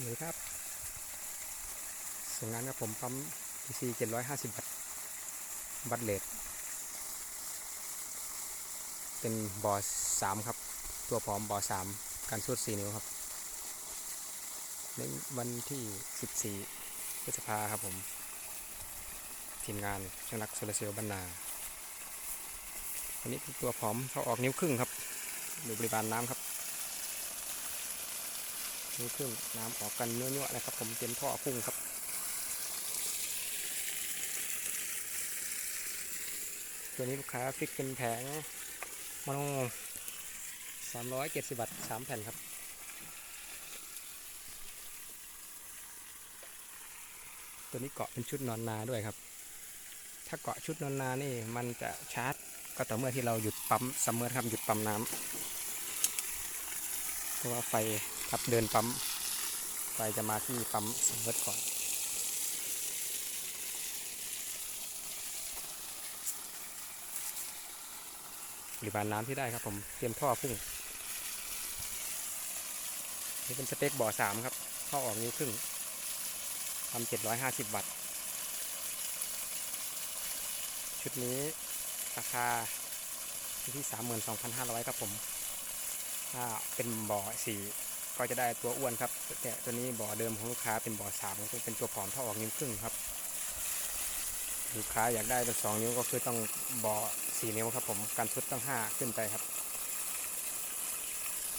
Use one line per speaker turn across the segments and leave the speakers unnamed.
นี่ครับ ส่งงานกับผมปั๊ม PC 750 วัตต์วัตเลทเป็นบอสามครับ ตัวพร้อมบอสามการสูด4นิ้วครับ ในวันที่ 14พฤษภาครับผม ทีมงานช่างรักโซลาเซลล์บรรณาอันนี้เป็นตัวพร้อมเขาออกนิ้วครึ่งครับดูปริมาณน้ำครับ นิ้ครึ่งน้ำออกกันเนื้อๆนะครับ ผมเต็มท่อพุ่งครับตัวนี้ลูกค้าฟิกเป็นแผงมโนสามร้อยเจ็ดสิบวัตต์สามแผ่นครับ ตัวนี้เกาะเป็นชุดนอนนาด้วยครับ ถ้าเกาะชุดนอนนานี่มันจะชาร์จก็ต่อเมื่อที่เราหยุดปั๊มซัมเมอร์ครับหยุดปั๊มน้ำเพราะว่าไฟ ครับเดินปั๊มไฟจะมาที่ปั๊มเมอร์ก่อนปริมาณน้ำที่ได้ครับผมเตรียมท่อพุ่ง นี่เป็นสเปคบ่อสามครับท่อออกนิ้วครึ่งทำเจ็ดร้อยห้าสิบวัตต์ ชุดนี้ราคาที่สามหมื่นสองพันห้าร้อยครับผมถ้าเป็นบ่อสี่ ก็จะได้ตัวอ้วนครับแต่ตัวนี้บ่อเดิมของลูกค้าเป็นบ่อสามก็เป็นตัวผอมเท่อออกนิ้วครึ่งครับ ลูกค้าอยากได้เป็นสองนิ้วก็คือต้องบ่อสี่นิ้วครับ ผมการชุดต้องห้าขึ้นไปครับ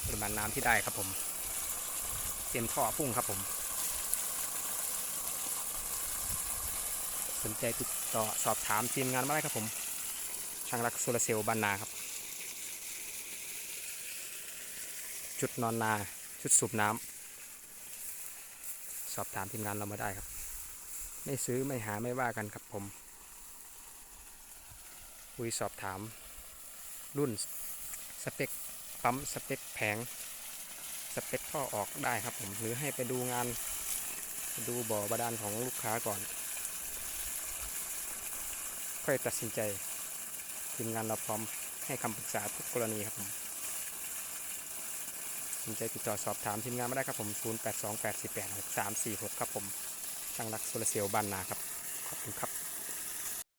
ปริมาณน้ำที่ได้ครับผม เตรียมท่อพุ่งครับผม สนใจติดต่อสอบถามทีมงานมาได้ครับผม ช่างรักโซลาเซลล์บานนาครับชุดนอนนา ชุดสูบน้ำสอบถามทีมงานเรามาได้ครับ ไม่ซื้อไม่หาไม่ว่ากันครับผมคุยสอบถาม รุ่นสเปคปั๊มสเปคแผงสเปคท่อออกได้ครับผมหรือให้ไปดูงานดูบ่อบาดาลของลูกค้าก่อน ค่อยตัดสินใจทีมงานเราพร้อมให้คำปรึกษาทุกกรณีครับผม สนใจติดต่อสอบถามทีมงานมาได้ครับผม 0828486346 ครับผมช่างรักโซลาเซลล์บ้านนาครับ ขอบคุณครับ